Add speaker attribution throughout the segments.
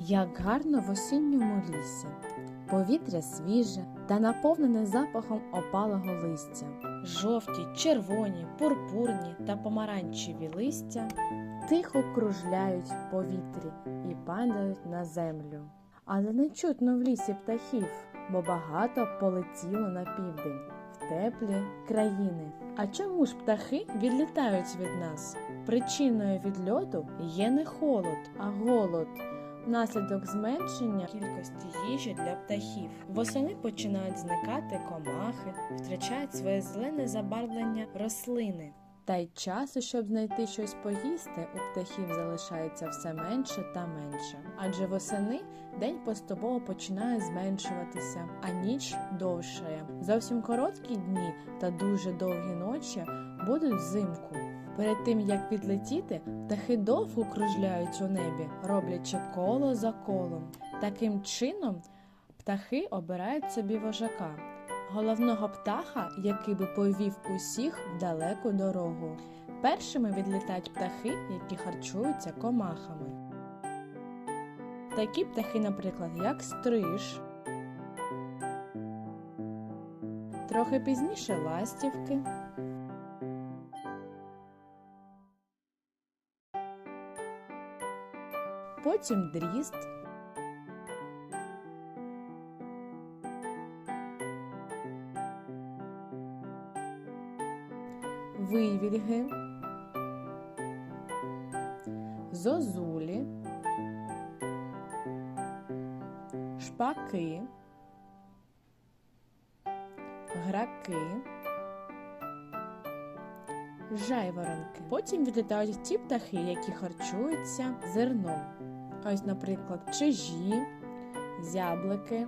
Speaker 1: Як гарно в осінньому лісі. Повітря свіже та наповнене запахом опалого листя. Жовті, червоні, пурпурні та помаранчеві листя тихо кружляють в повітрі і падають на землю. Але не чутно в лісі птахів, бо багато полетіло на південь, в теплі країни. А чому ж птахи відлітають від нас? Причиною відльоту є не холод, а голод. Внаслідок зменшення кількості їжі для птахів. Восени починають зникати комахи, втрачають своє зелене забарвлення рослини. Та й часу, щоб знайти щось поїсти, у птахів залишається все менше та менше. Адже восени день поступово починає зменшуватися, а ніч довшає. Зовсім короткі дні та дуже довгі ночі будуть взимку. Перед тим як відлетіти, птахи довго кружляють у небі, роблячи коло за колом. Таким чином птахи обирають собі вожака, головного птаха, який би повів усіх в далеку дорогу. Першими відлітають птахи, які харчуються комахами. Такі птахи, наприклад, як стриж, трохи пізніше ластівки. Потім дрізд, вивільги, зозулі, шпаки, граки, жайворонки. Потім відлітають ті птахи, які харчуються зерном. Ось, наприклад, чижі, зяблики.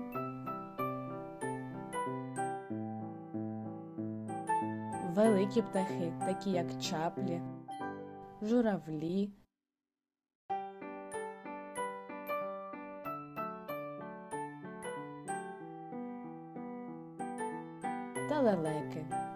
Speaker 1: Великі птахи, такі як чаплі, журавлі. Та лелеки.